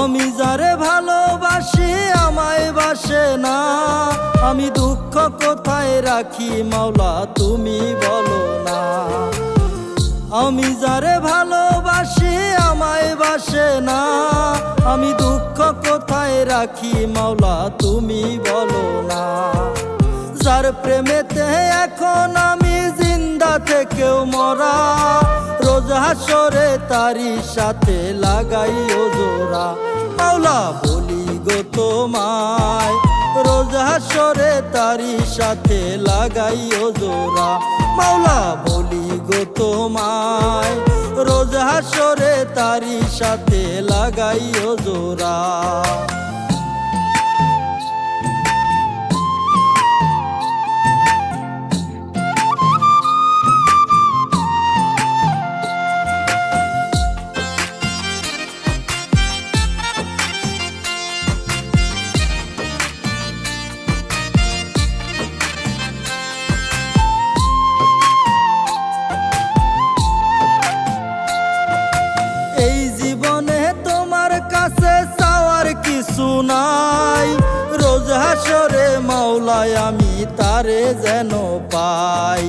আমি যারে ভালোবাসি আমায় বাসে না। আমি দুঃখ কোথায় রাখি মাওলা, তুমি বলো না। আমি যারে ভালোবাসি আমায় বাসে না। আমি দুঃখ কোথায় রাখি মাওলা, তুমি বলো না। যার প্রেমেতে এখন আমি জিন্দা থেকেও মরা হাসরে তারি সাথে লাগাই ও জোড়া। মাওলা বলি গো তোমায়, রোজ হাসরে তারি সাথে লাগাই ও জোড়া। মাওলা বলি গো তোমায়, রোজ হাসরে তারি সাথে লাগাই ও জোড়া। নাই। রোজ হাসরে মাওলায় আমি তারে যেন পাই।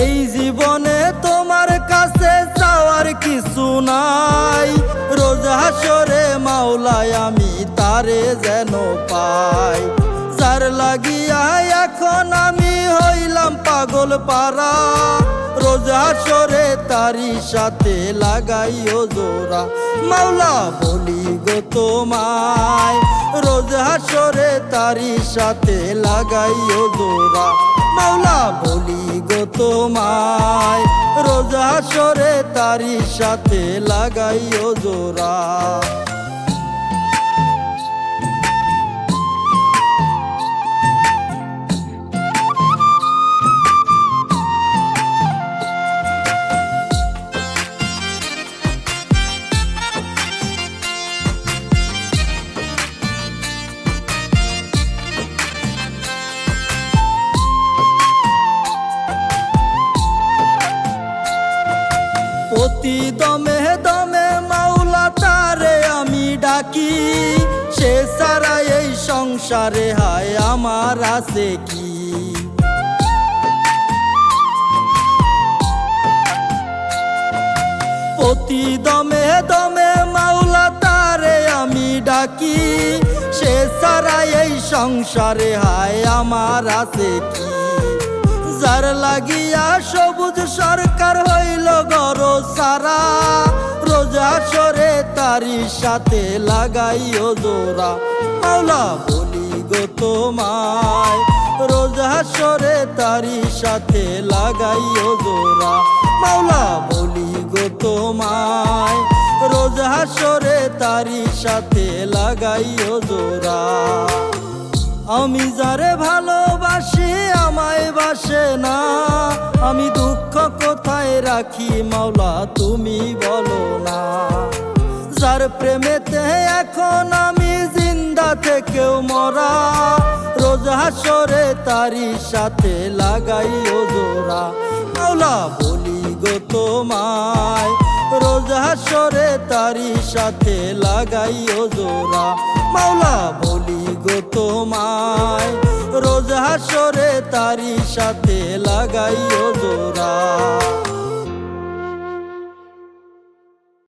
এই জীবনে তোমার কাছে চাওয়ার কিছু নাই। রোজ হাসরে মাওলায় আমি তারে যেন পাই। যার লাগিয়া এখন আমি হইলাম পাগল পারা রোজ হাসরে তারি সাথে লাগাইও জোরা মাওলা বলি গো তোমায়, রোজ হাসরে তারি সাথে লাগাইও জোরা মাওলা বলি গো তোমায়, রোজ হাসরে তারি সাথে লাগাইও জোড়া। প্রতি দমে দমে মাওলা তারে আমি ডাকি। সে সারা এই সংসারে হায় আমার আছে কি? প্রতি দমে দমে মাওলা তারে আমি ডাকি। সে সারা এই সংসারে হায় আমার আছে কি? যার লাগিয়া সবুজ সরকার হইল গর সারা। রোজা সরে তারি সাথে লাগাইও জোড়া। মাওলা বলি গো তোমায়, রোজা সরে তারি সাথে লাগাইও জোড়া। মাওলা বলি গো তোমায়, রোজা সরে তারি সাথে লাগাইও জোড়া। আমি যারে ভালোবাসি বাসে না। আমি দুঃখ কোথায় রাখি মাওলা, তুমি বলো না। যার প্রেমেতে এখন আমি জিন্দা থেকেও মরা, রোজ হাসরে তারি সাথে লাগাইও জোড়া মাওলা, বলি গো তোমায়, রোজ হাসরে তারি সাথে লাগাইও জোড়া মাওলা, বলি গো তোমায় রোজ হাসরে তারি সাথে লাগাইও জোড়া।